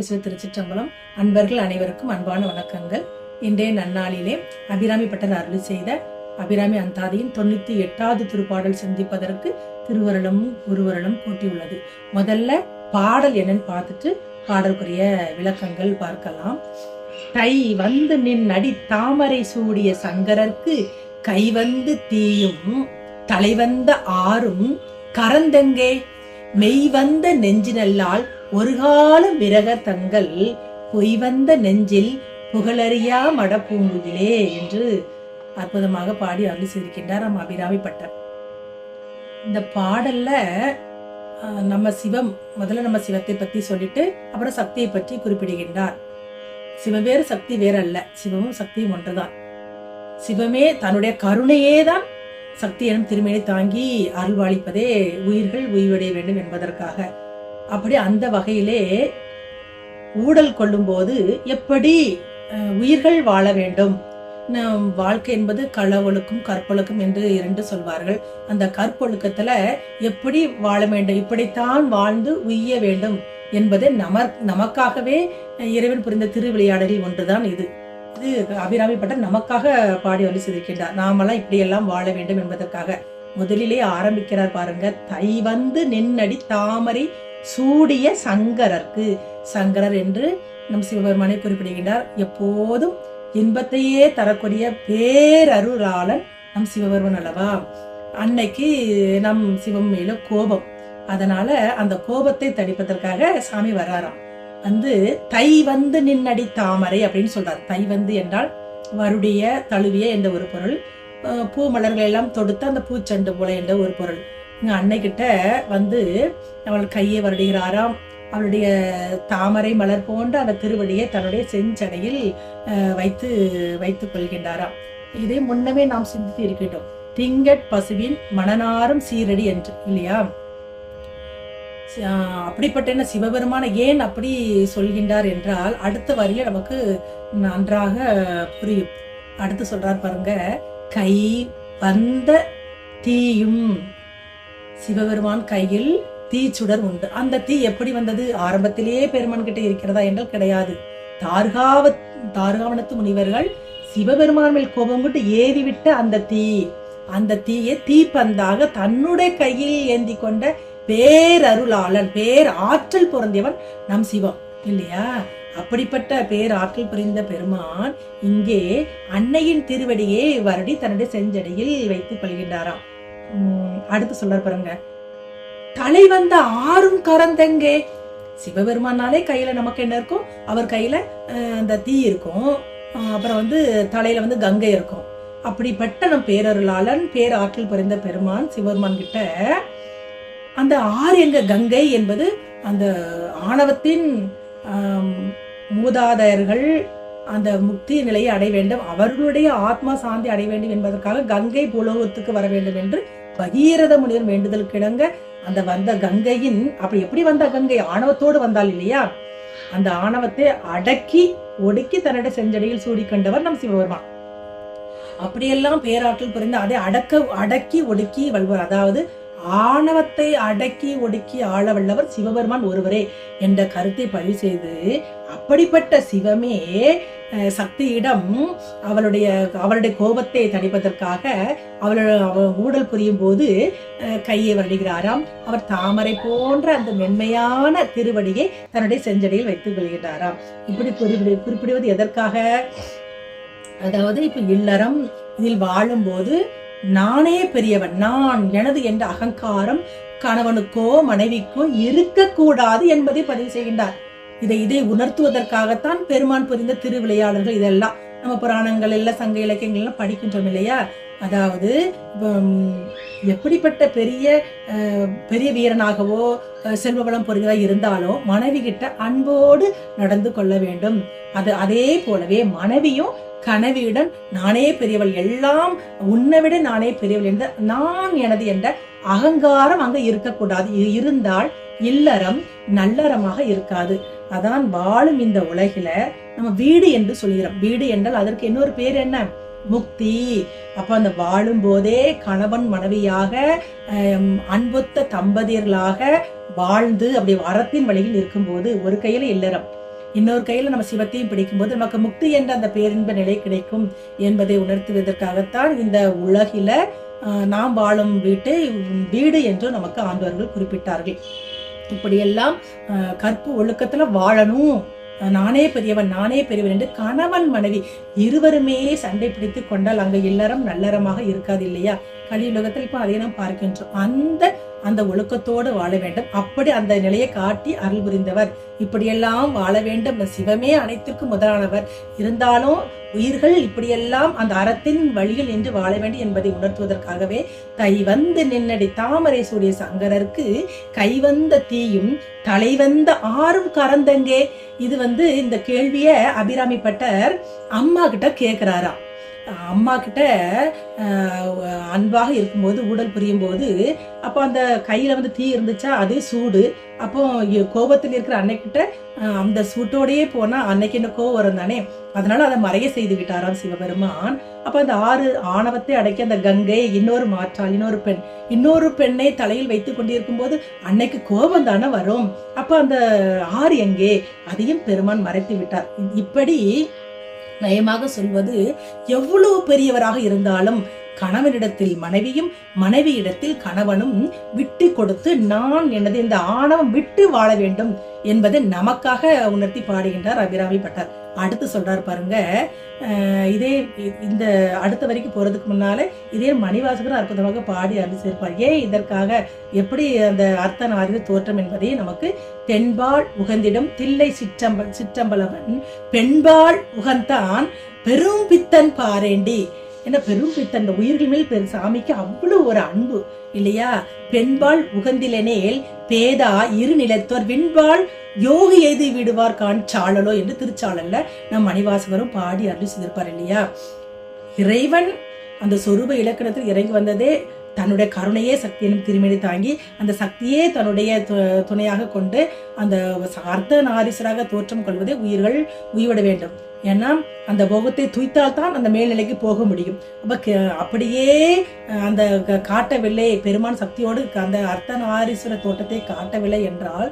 ஈஸ்வர திருச்சிற்றம்பலம். அன்பர்கள் அனைவருக்கும் அன்பான வணக்கங்கள். இன்றைய நன்னாளிலே அபிராமி பட்டர் அருள் செய்த அபிராமி அந்தாதியின் தொண்ணூத்தி எட்டாவது திருப்பாடல் சிந்திப்பதற்கு திருவருளமும் குருவருளும் கூட்டியுள்ளது முதல்ல பாடல் என்னன்னு பார்த்துட்டு பாடலுக்குரிய விளக்கங்கள் பார்க்கலாம். தை வந்து நின் அடி தாமரை சூடிய சங்கரர்க்கு கை வந்து தீயும் தலைவந்த ஆறும் கரந்தெங்கே? மெய் வந்த நெஞ்சினல்லால் ஒரு காலம் விரக தங்கள் பொய் வந்த நெஞ்சில் புகழறியா மடப்பூங்குகிலே என்று அற்புதமாக பாடி அருள் செய்திருக்கின்றார் நம்ம அபிராமி பட்டர். இந்த பாடல்ல நம்ம சிவம் முதல்ல நம்ம சிவத்தை பத்தி சொல்லிட்டு அப்புறம் சக்தியை பற்றி குறிப்பிடுகின்றார். சிவம் வேறு சக்தி வேற அல்ல சிவமும் சக்தியும் ஒன்றுதான். சிவமே தன்னுடைய கருணையே தான் சக்தி எனும் திருமேனி தாங்கி அருள்வாளிப்பதே உயிர்கள் உய்வடைய வேண்டும் என்பதற்காக. அப்படி அந்த வகையிலே ஊடல் கொள்ளும்போது எப்படி உயிர்கள் வாழ வேண்டும்? வாழ்க்கை என்பது களவொழுக்கும் கற்பொழுக்கும் என்று இரண்டு சொல்வார்கள். அந்த கற்பொழுக்கத்துல எப்படி வாழ வேண்டும்? இப்படித்தான் வாழ்ந்து உய்ய வேண்டும் என்பதை நம நமக்காகவே இறைவன் புரிந்த திருவிளையாடலில் ஒன்றுதான் இது. இது அபிராமிப்பட்ட நமக்காக பாடி வந்து செய்திருக்கின்றார். நாமெல்லாம் இப்படியெல்லாம் வாழ வேண்டும் என்பதற்காக. முதலிலே ஆரம்பிக்கிறார் பாருங்க தை வந்து நின்னடி தாமரை சூடிய சங்கரர்க்கு. சங்கரர் என்று நம் சிவபெருமானை குறிப்பிடுகின்றார். எப்போதும் இன்பத்தையே தரக்கூடிய பேரருளாளன் நம் சிவபெருமன் அல்லவா? அன்னைக்கு நம் சிவம் மேல கோபம். அதனால அந்த கோபத்தை தடிப்பதற்காக சாமி வராராம். வந்து தை வந்து நின்னடி தாமரை அப்படின்னு சொல்றார். தை வந்து என்றால் வருடைய தழுவிய என்ற ஒரு பொருள். பூ மலர்கள் எல்லாம் தொடுத்த அந்த பூச்செண்டு போல என்ற ஒரு பொருள். எங்கள் அன்னைக்கிட்ட வந்து அவள் கையை வருடுகிறாராம். அவளுடைய தாமரை மலர் போன்ற அந்த திருவடியை தன்னுடைய செஞ்சடையில் வைத்து வைத்துக் கொள்கின்றாராம். இதை முன்னமே நாம் சிந்தித்து இருக்கின்றோம். திங்கட் பசுவின் மணனாரும் சீரடி என்று இல்லையா? அப்படிப்பட்ட என்ன சிவபெருமான ஏன் அப்படி சொல்கின்றார் என்றால் அடுத்த வரியில நமக்கு நன்றாக புரியும். அடுத்து சொல்றார் பாருங்க கை வந்த தீயும் சிவபெருமான் கையில் தீச்சுடர் உண்டு. அந்த தீ எப்படி வந்தது? ஆரம்பத்திலேயே பெருமான் கிட்ட இருக்கிறதா என்றால் கிடையாது. தார்காவ தார்காவனத்து முனிவர்கள் சிவபெருமான் மேல் கோபம் கொண்டு ஏறி விட்ட அந்த தீ. அந்த தீயை தீப்பந்தாக தன்னுடைய கையில் ஏந்தி கொண்ட பேரருளாளன் பேர் ஆற்றல் பொருந்தியவன் நம் சிவம். இல்லையா? அப்படிப்பட்ட பேர் ஆற்றல் புரிந்த பெருமான் இங்கே அன்னையின் திருவடியை வருடி தன்னுடைய செஞ்சடியில் வைத்துக் கொள்கின்றாராம். அடுத்து சொல்ல பாருங்க. தலை வந்த ஆறும் கரந்தெங்கே? சிவபெருமானாலே கையில நமக்கு என்ன இருக்கும்? அவர் கையில அந்த தீ இருக்கும். அப்புறம் வந்து தலையில வந்து கங்கை இருக்கும். அப்படிப்பட்ட நம் பேரருளாளன் பேராற்றில் பிறந்த பெருமான் சிவபெருமான் கிட்ட அந்த ஆறு எங்க கங்கை என்பது அந்த ஆணவத்தின் மூதாதையர்கள் அந்த முக்தி நிலையை அடைய வேண்டும். அவர்களுடைய ஆத்மா சாந்தி அடைய வேண்டும் என்பதற்காக கங்கை புலோகத்துக்கு வர வேண்டும் என்று பகீரத முனிவர் வேண்டுதல் கிடங்க. அந்த வந்த கங்கையின் அப்படி எப்படி வந்த கங்கை? ஆணவத்தோடு வந்தால் இல்லையா? அந்த ஆணவத்தை அடக்கி ஒடுக்கி தன்னுடைய செஞ்சடியில் கண்டவர் நம் சிவபெருமான். அப்படியெல்லாம் பேராற்றல் புரிந்து அதை அடக்க அடக்கி ஒடுக்கி வல்வர் அதாவது ஆணவத்தை அடக்கி ஒடுக்கி ஆள வல்லவர் சிவபெருமான் ஒருவரே என்ற கருத்தை பதிவு செய்து அப்படிப்பட்ட சிவமே அஹ், சக்தியிடம் அவளுடைய அவளுடைய கோபத்தை தணிப்பதற்காக அவளுடைய அவள் ஊடல் புரியும் போது அஹ், கையை வருடுகிறாராம் அவர் தாமரை போன்ற அந்த மென்மையான திருவடியை தன்னுடைய செஞ்சடியில் வைத்துக் கொள்கிறாராம் இப்படி குறிப்பிடு குறிப்பிடுவது எதற்காக? அதாவது இப்ப இல்லறம் இதில் வாழும்போது நானே பெரியவன் நான் எனது என்ற அகங்காரம் கணவனுக்கோ மனைவிக்கோ இருக்கக்கூடாது என்பதை பதிவு செய்கின்றார். இதை இதை உணர்த்துவதற்காகத்தான் பெருமான் புரிந்த திருவிளையாடல்கள் இதெல்லாம். நம்ம புராணங்கள் எல்லாம் சங்க இலக்கியங்கள் எல்லாம் படிக்கின்றோம் இல்லையா? அதாவது எப்படிப்பட்ட பெரிய பெரிய வீரனாகவோ செல்வ வளம் பொருந்ததாக இருந்தாலும் மனைவி கிட்ட அன்போடு நடந்து கொள்ள வேண்டும். அது அதே போலவே மனைவியும் கனவியுடன் நானே பெரியவள் எல்லாம் உன்னை விட நானே பெரியவள் என்ற நான் எனது என்ற அகங்காரம் அங்க இருக்கக்கூடாது. இருந்தால் இல்லறம் நல்லறமாக இருக்காது. அதான் வாழும் இந்த உலகில நம்ம வீடு என்று சொல்கிறோம். வீடு என்றால் அதற்கு இன்னொரு பேர் என்ன? முக்தி. அப்ப அந்த வாழும் போதே கணவன் மனைவியாக அன்புத்த தம்பதியர்களாக வாழ்ந்து அப்படி வரத்தின் வழியில் இருக்கும்போது ஒரு கையில இல்லறம். இன்னொரு கையில நம்ம சிவத்தையும் பிடிக்கும்போது நமக்கு முக்தி என்ற அந்த பேரின்ப நிலை கிடைக்கும் என்பதை உணர்த்துவதற்காகத்தான் இந்த உலகில நாம் வாழும் வீட்டு வீடு என்று நமக்கு ஆண்டவர்கள் குறிப்பிட்டார்கள். இப்படியெல்லாம் கற்பு ஒழுக்கத்துல வாழணும். நானே பெரியவன் நானே பெரியவன் என்று கணவன் மனைவி இருவருமே சண்டை பிடித்து கொண்டால் அங்கு இல்லறம் நல்லறமாக இருக்காது இல்லையா? கலியுலகத்தில் இப்போ அதை நாம் பார்க்கின்றோம். அந்த அந்த ஒழுக்கத்தோடு வாழ வேண்டும். அப்படி அந்த நிலையை காட்டி அருள் புரிந்தவர். இப்படியெல்லாம் வாழ வேண்டும். சிவமே அனைத்திற்கும் முதலானவர். இருந்தாலும் உயிர்கள் இப்படியெல்லாம் அந்த அறத்தின் வழியில் நின்று வாழ வேண்டும் என்பதை உணர்த்துவதற்காகவே தை வந்து நின்னடி தாமரை சூடிய சங்கரருக்கு கைவந்த தீயும் தலைவந்த ஆறும் கறந்தங்கே. இது வந்து இந்த கேள்வியை அபிராமி பட்டர் அம்மா கிட்ட கேட்கிறாராம் அம்மா கிட்ட ஆஹ், அன்பாக இருக்கும்போது ஊடல் புரியும் போது அப்போ அந்த கையில வந்து தீ இருந்துச்சா அதே சூடு. அப்போ கோபத்தில் இருக்கிற அன்னைக்கிட்ட அந்த சூட்டோடயே போனா அன்னைக்கு என்ன கோவம் வரும் தானே? அதனால அதை மறைய செய்து விட்டாராம் சிவபெருமான். அப்ப அந்த ஆறு ஆணவத்தை அடக்கி அந்த கங்கை இன்னொரு மாற்றாள் இன்னொரு பெண் இன்னொரு பெண்ணை தலையில் வைத்து கொண்டிருக்கும் போது அன்னைக்கு கோபம் தானே வரும். அப்போ அந்த ஆறு எங்கே? அதையும் பெருமான் மறைத்து விட்டார். இப்படி நயமாக சொல்வது எவ்வளவு பெரியவராக இருந்தாலும் கணவனிடத்தில் மனைவியும் மனைவியிடத்தில் கணவனும் விட்டு கொடுத்து நான் எனது இந்த ஆணவம் விட்டு வாழ வேண்டும் என்பதை நமக்காக உணர்த்தி பாடுகின்றார் அபிராமி பட்டார். அடுத்து சொல்றார் பாருங்க இதே இந்த அடுத்த வரைக்கும் போறதுக்கு முன்னால இதே மணிவாசகர் அற்புதமாக பாடி அருள் ஏன் இதற்காக? எப்படி அந்த அர்த்த நாரிக தோற்றம் என்பதை நமக்கு தென்பாள் உகந்திடம் தில்லை சிற்றம்பல் சிற்றம்பலவன் பெண்பாள் உகந்தான் பெரும் பித்தன் பாரேண்டி. என்ன பெரும் தன் உயிர்கள் மேல் பெரு சாமிக்கு அவ்வளவு ஒரு அன்பு. இல்லையா? பெண்பால் உகந்திலனேல் பேதா இரு நிலத்தோர் விண்பால் யோகி எய்து விடுவார் கான் சாழலோ என்று திருச்சாளல்ல நம் மணிவாசகரும் பாடி அருள் செய்திருப்பார் இல்லையா? இறைவன் அந்த சொரூப இலக்கணத்தில் இறங்கி வந்ததே தன்னுடைய கருணையே சக்தி எனும் திருமணி தாங்கி அந்த சக்தியே தன்னுடைய து- துணையாக கொண்டு அந்த அர்த்த நாரீசராக தோற்றம் கொள்வதே உயிர்கள் உயிவிட வேண்டும். ஏன்னா அந்த போகத்தை துய்த்தால் தான் அந்த மேல்நிலைக்கு போக முடியும். அப்ப அப்படியே அந்த காட்டவில்லை பெருமான் சக்தியோடு அந்த அர்த்த நாரீஸ்வர தோட்டத்தை காட்டவில்லை என்றால்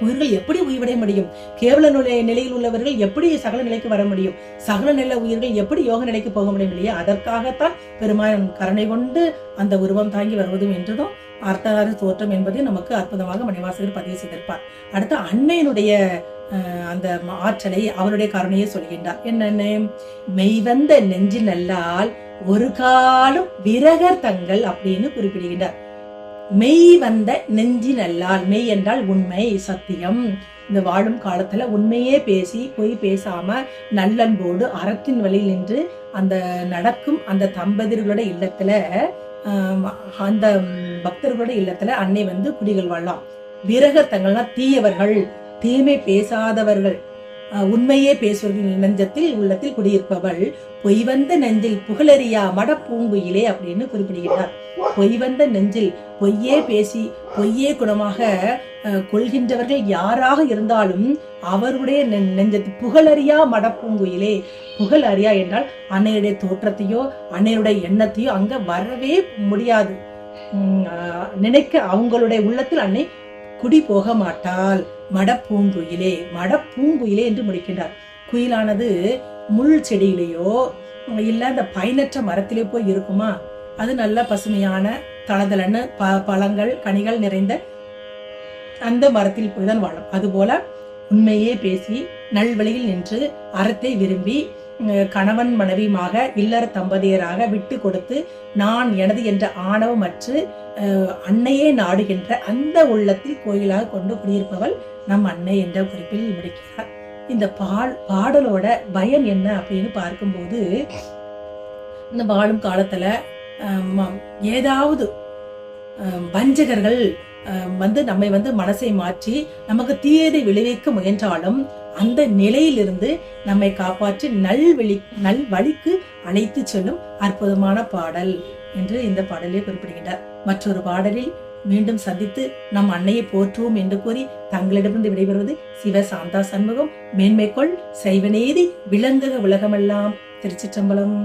உயிர்கள் எப்படி உயிர்விட முடியும்? கேவல நிலை நிலையில் உள்ளவர்கள் எப்படி சகல நிலைக்கு வர முடியும்? சகல நில உயிர்கள் எப்படி யோக நிலைக்கு போக முடியும் இல்லையா? அதற்காகத்தான் பெருமான் கருணை கொண்டு அந்த உருவம் தாங்கி வருவதும் என்றதும் அர்த்தகார தோற்றம் என்பதை நமக்கு அற்புதமாக மணிவாசகர் பதிவு செய்திருப்பார். அடுத்து அன்னையினுடைய அஹ், அந்த ஆற்றலை அவருடைய கருணையை சொல்கின்றார். என்னென்ன? மெய்வந்த நெஞ்சு நல்லால் ஒரு காலம் விரகர் தங்கள் அப்படின்னு குறிப்பிடுகின்றார். மெய் வந்த நெஞ்சி நல்லால் மெய் என்றால் உண்மை சத்தியம். இந்த வாழும் காலத்துல உண்மையே பேசி பொய் பேசாம நல்லன்போடு அறத்தின் வழியில் நின்று அந்த நடக்கும் அந்த தம்பதியர்களோட இல்லத்துல அந்த பக்தர்களோட இல்லத்துல அன்னை வந்து குடிகள் வாழலாம். விரகர் தங்கள்னா தீயவர்கள் தீமை பேசாதவர்கள். உண்மையே பேசுவர்கள் நெஞ்சத்தில் உள்ளத்தில் குடியிருப்பவள். பொய் வந்த நெஞ்சில் புகழறியா மடப்பூங்குயிலே அப்படின்னு குறிப்பிடுகிறார் பொய் வந்த நெஞ்சில் பொய்யே பேசி பொய்யே குணமாக கொள்கின்றவர்கள் யாராக இருந்தாலும் அவருடைய நெ- நெஞ்சத்து புகழறியா மடப்பூங்குயிலே. புகழ் அறியா என்றால் அன்னையுடைய தோற்றத்தையோ அன்னையுடைய எண்ணத்தையோ அங்க வரவே முடியாது. உம், நினைக்க அவங்களுடைய உள்ளத்தில் அன்னை குடி போக மாட்டாள். மடப்பூங்குயிலே மடப்பூங்குயிலே என்று முடிக்கின்றார். குயிலானது முள் செடியிலேயோ இல்ல அந்த பயனற்ற மரத்திலே போய் இருக்குமா? அது நல்ல பசுமையான தளதளன்னு ப பழங்கள் கனிகள் நிறைந்த அந்த மரத்தில் போய் தான் வாழும். அதுபோல உண்மையே பேசி நல்வழியில் நின்று அறத்தை விரும்பி கணவன் மனைவியுமாக இல்லற தம்பதியராக விட்டு கொடுத்து நான் எனது என்ற ஆணவமற்று அற்று அன்னையே நாடுகின்ற அந்த உள்ளத்தில் கோயிலாக கொண்டு குடியிருப்பவள் நம் அன்னை என்ற குறிப்பில் முடிக்கிறார். இந்த பால் பாடலோட பயன் என்ன அப்படின்னு பார்க்கும்போது இந்த வாழும் காலத்துல ஏதாவது வஞ்சகர்கள் வந்து நம்மை வந்து மனசை மாற்றி நமக்கு தீயதை விளைவிக்க முயன்றாலும் அந்த நிலையிலிருந்து நம்மை காப்பாற்றி நல்வழி நல் வழிக்கு அழைத்து செல்லும் அற்புதமான பாடல் என்று இந்த பாடலை குறிப்பிடுகின்றார். மற்றொரு பாடலில் மீண்டும் சந்தித்து நம் அன்னையை போற்றுவோம் என்று கூறி தங்களிடமிருந்து விடைபெறுவது சிவ சாந்தா சண்முகம். மேன்மைக்கொள் சைவநேதி விளங்குக உலகமெல்லாம். திருச்சிற்றம்பலம்.